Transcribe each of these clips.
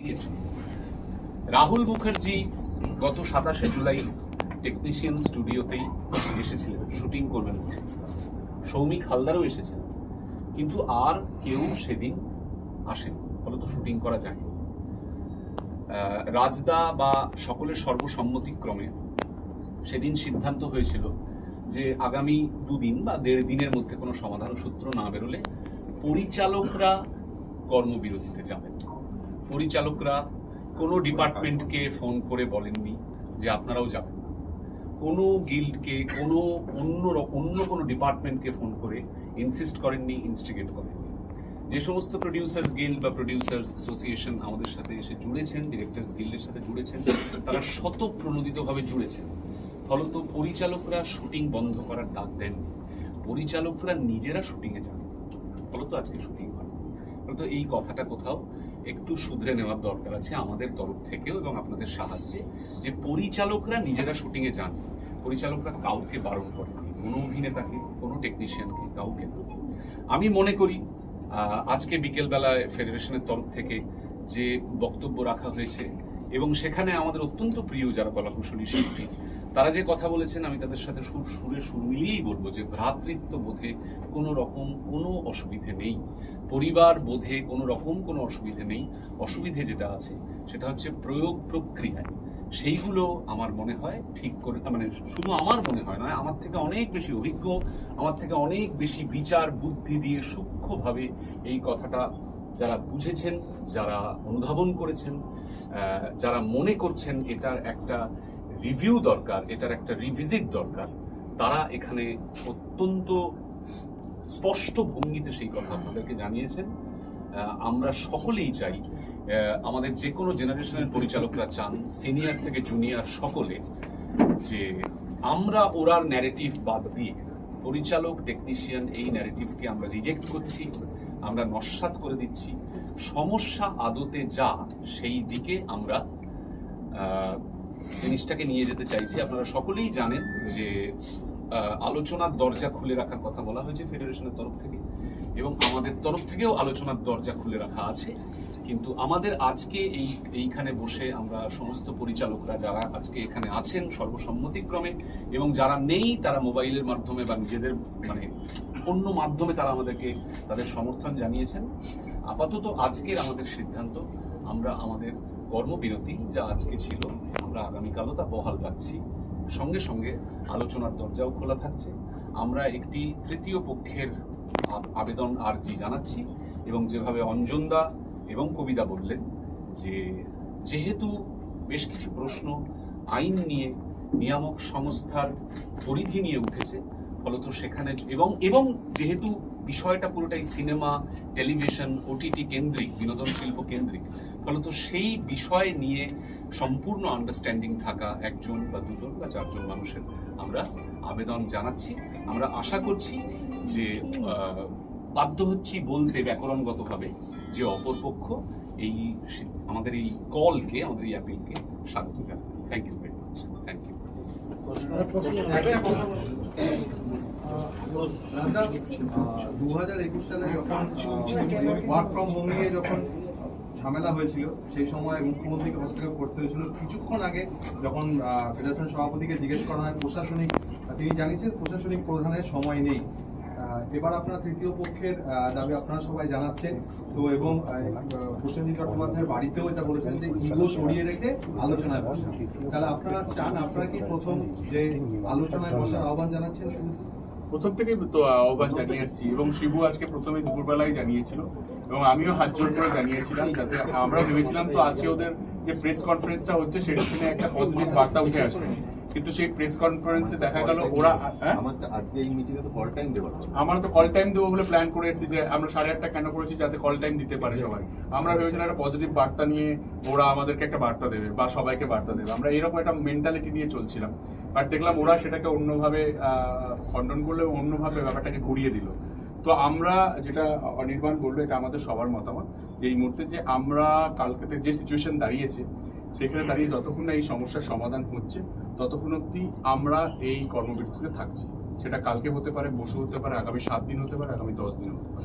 দিয়েছে। রাহুল মুখার্জি গত সাতাশে জুলাই টেকনিশিয়ান স্টুডিওতেই এসেছিলেন, শুটিং করবেন। সৌমিক হালদারও এসেছেন, কিন্তু আর কেউ সেদিন আসেন, ফলত শুটিং করা যায় রাজদা বা সকলের সর্বসম্মতিক্রমে সেদিন সিদ্ধান্ত হয়েছিল যে আগামী দুদিন বা দেড় দিনের মধ্যে কোনো সমাধান সূত্র না বেরোলে পরিচালকরা কর্মবিরতিতে যাবেন। পরিচালকরা কোনো ডিপার্টমেন্টকে ফোন করে বলেননি যে আপনারাও যাবেন না। কোনো গিল্ডকে, কোনো অন্য অন্য কোনো ডিপার্টমেন্টকে ফোন করে ইনসিস্ট করেননি ইনস্টিগেট করেননি। যে সমস্ত প্রডিউসার্স গিল্ড বা প্রডিউসার্স অ্যাসোসিয়েশন আমাদের সাথে এসে জুড়েছেন ডিরেক্টর্স গিল্ডের সাথে জুড়েছেন, তারা শত প্রণোদিতভাবে জুড়েছেন। ফলত পরিচালকরা শুটিং বন্ধ করার ডাক দেননি। পরিচালকরা নিজেরা শুটিংয়ে যান ফলত আজকে শুটিং হয়। ফলত এই কথাটা কোথাও একটু শুধরে নেওয়ার দরকার আছে আমাদের তরফ থেকেও এবং আপনাদের সাহায্যে, যে পরিচালকরা নিজেরা শুটিংয়ে যান। পরিচালকরা কাউকে বারণ করেনি কোনো অভিনেতাকে, কোনো টেকনিশিয়ানকে কাউকে আমি মনে করি আজকে বিকেলবেলায় ফেডারেশনের তরফ থেকে যে বক্তব্য রাখা হয়েছে এবং সেখানে আমাদের অত্যন্ত প্রিয় যারা কলাকুশলী শিল্পী তারা যে কথা বলেছেন, আমি তাদের সাথে সুর, সুরে সুর মিলিয়েই বলব যে ভ্রাতৃত্ব বোধে কোনো রকম কোনো অসুবিধে নেই। পরিবার বোধে কোনো রকম কোনো অসুবিধে নেই। অসুবিধে যেটা আছে, সেটা হচ্ছে প্রয়োগ প্রক্রিয়ায়। সেইগুলো আমার মনে হয় ঠিক করে মানে শুধু আমার মনে হয় নয়, আমার থেকে অনেক বেশি অভিজ্ঞ, আমার থেকে অনেক বেশি বিচার বুদ্ধি দিয়ে সূক্ষ্মভাবে এই কথাটা যারা বুঝেছেন, যারা অনুধাবন করেছেন যারা মনে করছেন, এটার একটা রিভিউ দরকার, এটার একটা রিভিজিট দরকার। তারা এখানে অত্যন্ত স্পষ্ট ভঙ্গিতে সেই কথা আপনাদেরকে জানিয়েছেন। আমরা সকলেই চাই আমাদের যে কোনো জেনারেশনের পরিচালকরা চান সিনিয়র থেকে জুনিয়র সকলে, যে আমরা ওরার ন্যারেটিভ বাদ দিয়ে পরিচালক টেকনিশিয়ান এই ন্যারেটিভকে আমরা রিজেক্ট করছি, আমরা নস্বাত করে দিচ্ছি। সমস্যা আদতে যা, সেই দিকে আমরা জিনিসটাকে নিয়ে যেতে চাইছি। আপনারা সকলেই জানেন যে আলোচনার দরজা খুলে রাখার কথা বলা হয়েছে ফেডারেশনের তরফ থেকে এবং আমাদের তরফ থেকেও আলোচনার দরজা খুলে রাখা আছে। কিন্তু আমাদের আজকে এই, এইখানে বসে আমরা সমস্ত পরিচালকরা যারা আজকে এখানে আছেন সর্বসম্মতিক্রমে এবং যারা নেই, তারা মোবাইলের মাধ্যমে বা নিজেদের মানে অন্য মাধ্যমে তারা আমাদেরকে তাদের সমর্থন জানিয়েছেন। আপাতত আজকের আমাদের সিদ্ধান্ত, আমরা আমাদের কর্মবিরতি যা আজকে ছিল আমরা আগামীকালও তা বহাল রাখছি। সঙ্গে সঙ্গে আলোচনার দরজাও খোলা থাকছে। আমরা একটি তৃতীয় পক্ষের আবেদন আর্জি জানাচ্ছি এবং যেভাবে অঞ্জনদা এবং কবিতা বললেন যে, যেহেতু বেশ কিছু প্রশ্ন আইন নিয়ে নিয়ামক সংস্থার পরিধি নিয়ে উঠেছে, ফলত সেখানে এবং এবং যেহেতু বিষয়টা পুরোটাই সিনেমা, টেলিভিশন ওটিটি কেন্দ্রিক, বিনোদন শিল্প কেন্দ্রিক। ফলত সেই বিষয় নিয়ে সম্পূর্ণ আন্ডারস্ট্যান্ডিং থাকা একজন বা দুজন বা চারজন মানুষের আমরা আবেদন জানাচ্ছি। আমরা আশা করছি যে বাধ্য হচ্ছি বলতে ব্যাকরণগতভাবে যে অপরপক্ষ এই আমাদের এই কলকে আমাদের এই অ্যাপিলকে স্বাগত জানায় thank you very much thank you দু হাজার একুশ সালে যখন ওয়ার্ক ফ্রম হোম নিয়ে যখন ঝামেলা হয়েছিল, সেই সময় মুখ্যমন্ত্রীকে হস্তক্ষেপ করতে হয়েছিল। কিছুক্ষণ আগে যখন ফেডারেশন সভাপতিকে জিজ্ঞেস করা হয়, প্রশাসনিক তিনি জানিয়েছেন প্রশাসনিক প্রধানের সময় নেই। এবার আপনার তৃতীয় পক্ষের দাবি আপনারা সবাই জানাচ্ছেন। তো এবং প্রসেনজিৎ চট্টোপাধ্যায়ের বাড়িতেও এটা বলেছেন যে ইগো সরিয়ে রেখে আলোচনায় বসা। তাহলে আপনারা চান, আপনারা কি প্রথম যে আলোচনায় বসার আহ্বান জানাচ্ছেন শুধু? প্রথম থেকেই তো আহ্বান জানিয়ে এসেছি এবং শিবু আজকে প্রথমে দুপুরবেলায় জানিয়েছিল এবং আমিও হাত জোর করে জানিয়েছিলাম যাতে আমরা ভেবেছিলাম তো আজকে ওদের যে প্রেস কনফারেন্সটা হচ্ছে সেখানে একটা পজিটিভ বার্তা উঠে আসবে। কিন্তু সেই প্রেস কনফারেন্সে দেখা গেল ওরা হ্যাঁ? আমার তো আজকে এই মিটিংয়ে তো কল টাইম দেওয়া আমরা তো কল টাইম দেবো বলে প্ল্যান করে এসেছি যে আমরা সাড়ে আটটা কেন করেছি যাতে কল টাইম দিতে পারে সবাই। আমরা ভেবেছিলাম একটা পজিটিভ বার্তা নিয়ে ওরা আমাদেরকে একটা বার্তা দেবে বা সবাইকে বার্তা দেবে। আমরা এরকম একটা মেন্টালিটি নিয়ে চলছিলাম। বাট দেখলাম ওরা সেটাকে অন্যভাবে খণ্ডন করলে অন্যভাবে ব্যাপারটাকে ঘুরিয়ে দিল। তো আমরা যেটা অনির্বাণ বলল এটা আমাদের সবার মতামত যে এই মুহূর্তে যে আমরা কালকেতে যে সিচুয়েশন দাঁড়িয়েছে সেখানে দাঁড়িয়ে যতক্ষণ না এই সমস্যার সমাধান হচ্ছে ততক্ষণ অব্দি আমরা এই কর্মবিরতিতে থাকছি। সেটা কালকে হতে পারে বসু হতে পারে আগামী সাত দিন হতে পারে আগামী দশ দিন হতে পারে।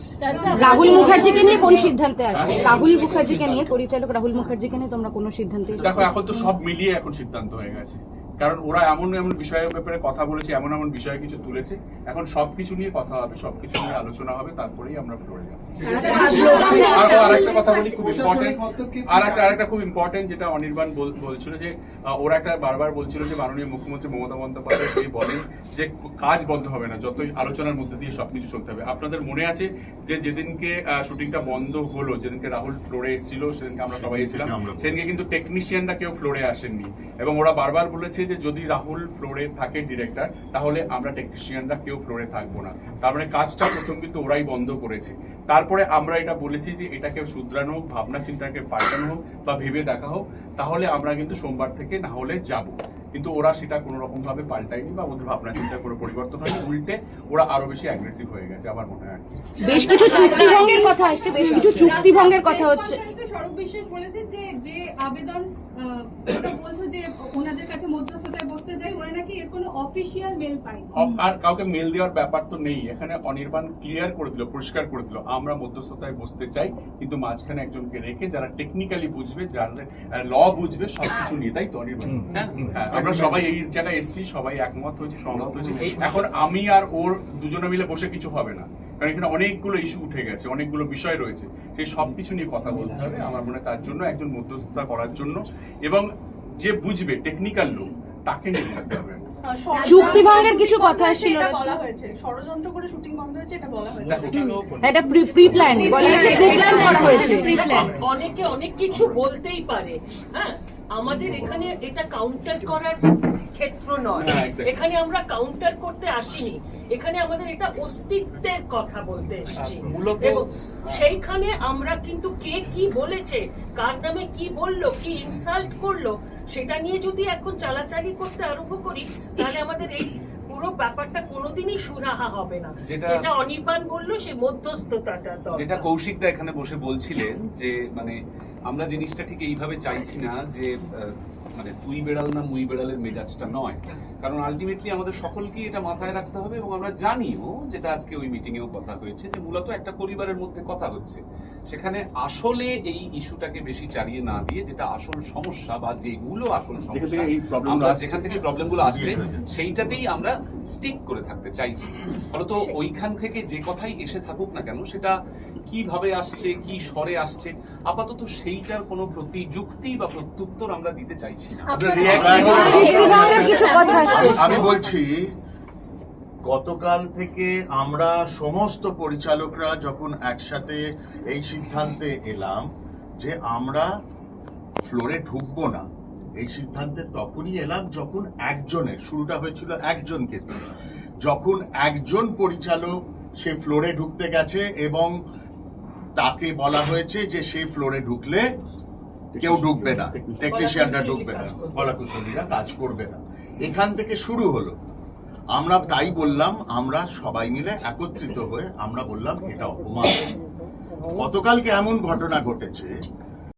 রাহুল মুখার্জিকে নিয়ে কোন সিদ্ধান্তে আসবে? রাহুল মুখার্জিকে নিয়ে পরিচালক রাহুল মুখার্জিকে নিয়ে তোমরা কোনো সিদ্ধান্তে দেখো এখন তো সব মিলিয়ে এখন সিদ্ধান্ত হয়ে গেছে। কারণ ওরা এমন এমন বিষয়ের ব্যাপারে কথা বলেছে এমন এমন বিষয়ে কিছু তুলেছে। এখন সবকিছু নিয়ে কথা হবে সবকিছু নিয়ে আলোচনা হবে তারপরেই আমরা ফ্লোরে যাব। আর আর একটা কথা বলি খুব ইম্পর্টেন্ট আর একটা আরেকটা খুব ইম্পর্টেন্ট যেটা অনির্বাণ বলছিল যে ওরা একটা বারবার বলছিল যে মাননীয় মুখ্যমন্ত্রী মমতা বন্দ্যোপাধ্যায় তিনি বলেন যে কাজ বন্ধ হবে না যতই আলোচনার মধ্যে দিয়ে সবকিছু চলতে হবে। আপনাদের মনে আছে যে যেদিনকে শুটিংটা বন্ধ হলো যেদিনকে রাহুল ফ্লোরে এসেছিল সেদিনকে আমরা সবাই এসেছিলাম সেদিনকে কিন্তু টেকনিশিয়ানরা কেউ ফ্লোরে আসেননি। এবং ওরা বারবার বলেছে যে যদি রাহুল ফ্লোরে থাকে ডিরেক্টর তাহলে আমরা টেকনিশিয়ানরা কেউ ফ্লোরে থাকব না। তার মানে কাজটা প্রথম কিন্তু ওরাই বন্ধ করেছে। তারপরে আমরা এটা বলেছি যে এটাকে শুধরানো হোক, ভাবনা চিন্তাকে পাল্টানো হোক বা ভেবে দেখা হোক, তাহলে আমরা কিন্তু সোমবার থেকে না হলে যাব। কিন্তু ওরা সেটা কোনো রকম ভাবে পাল্টায়নি বা ওদের ভাবনা চিন্তা করে পরিবর্তন হয়নি। উল্টে ওরা আরও বেশি অ্যাগ্রেসিভ হয়ে গেছে আমার মনে হয়। বেশ কিছু চুক্তিভঙ্গের কথা আসছে, বেশ কিছু চুক্তিভঙ্গের কথা হচ্ছে। বিশ্বাস বলেছে যে যে আবেদন বলছো যে ওনাদের কাছে মধ্যস্থতায় বসতে যাই ওরা নাকি এর কোনো অফিসিয়াল মেল পাই অ- আর কাউকে মেল দেওয়ার ব্যাপার তো নেই। এখানে অনির্বাণ ক্লিয়ার করে দিল পরিষ্কার করে দিল। আমরা মধ্যস্থতায় বসতে চাই কিন্তু মাঝখানে একজনকে রেখে যারা টেকনিক্যালি বুঝবে যারা ল বুঝবে সবকিছু নিয়ে। তাই তো অনির্বাণ? হ্যাঁ, হ্যাঁ, আমরা সবাই এই জায়গায় এসেছি সবাই একমত হয়েছি সহমত হয়েছি। এখন আমি আর ওর দুজনে মিলে বসে কিছু হবে না। কারণ এখানে অনেকগুলো ইস্যু উঠে গেছে অনেকগুলো বিষয় রয়েছে। সেই সব কিছু নিয়ে কথা বলতে হবে আমার মনে তার জন্য একজন মধ্যস্থতা করার জন্য। এবং যে বুঝবে টেকনিক্যাল লোক তাকে নিয়ে বসতে হবে। চুক্তিভঙ্গের কিছু কথা বলা হয়েছে ষড়যন্ত্র করে শুটিং বন্ধ হয়েছে এটা বলা হয়েছে। এটা প্রি প্ল্যান বলা হচ্ছে প্রি প্ল্যান করা হয়েছে অনেকে অনেক কিছু বলতেই পারে। হ্যাঁ আমাদের এখানে এটা কাউন্টার করার ক্ষেত্র নয়। হ্যাঁ, এখানে আমরা কাউন্টার করতে আসিনি। এখানে আমাদের এটা অস্তিত্বের কথা বলতে এসেছি। এবং সেইখানে আমরা কিন্তু কে কি বলেছে কার নামে কি বলল কি ইনসাল্ট করল সেটা নিয়ে যদি এখন চালাচালি করতে আরম্ভ করি তাহলে আমাদের এই পুরো ব্যাপারটা কোনোদিনই সুরাহা হবে না। যেটা- যেটা অনির্বাণ বলল সে মধ্যস্থতাটা যেটা কৌশিকদা এখানে বসে বলছিলেন যে মানে আমরা জিনিসটা ঠিক এইভাবে চাইছি না যে মানে তুই বেড়াল না মুই বেড়ালের মেজাজটা নয়। কারণ আলটিমেটলি আমাদের সকলকেই এটা মাথায় রাখতে হবে এবং আমরা জানিও যেটা আজকে ওই মিটিং এও কথা হয়েছে যে মূলত একটা পরিবারের মধ্যে কথা হচ্ছে। সেখানে আসলে এই ইস্যুটাকে বেশি চালিয়ে না দিয়ে যেটা আসল সমস্যা বা যেগুলো আসল যেখান সমস্যা যেখান থেকে প্রবলেমগুলো আসছে সেইটাতেই আমরা স্টিক করে থাকতে চাইছি। ফলত ওইখান থেকে যে কথাই এসে থাকুক না কেন সেটা কীভাবে আসছে কি স্বরে আসছে আপাতত সেইটার কোনো প্রতিযুক্তি বা প্রত্যুত্তর আমরা দিতে চাইছি না। চুক্তিভঙ্গের কিছু কথা আসছে আমি- আমি বলছি গতকাল থেকে আমরা সমস্ত পরিচালকরা যখন একসাথে এই সিদ্ধান্তে এলাম যে আমরা ফ্লোরে ঢুকবো না এই সিদ্ধান্তে তখনই এলাম যখন একজনের শুরুটা হয়েছিল একজনকে দিয়ে। যখন একজন পরিচালক সে ফ্লোরে ঢুকতে গেছে এবং তাকে বলা হয়েছে যে সে ফ্লোরে ঢুকলে কেউ ঢুকবে না টেকনিশিয়ানরা ঢুকবে না কলাকুশলীরা কাজ করবে না। এখান থেকে শুরু হলো। আমরা তাই বললাম আমরা সবাই মিলে একত্রিত হয়ে আমরা বললাম এটা অপমান। গতকালকে এমন ঘটনা ঘটেছে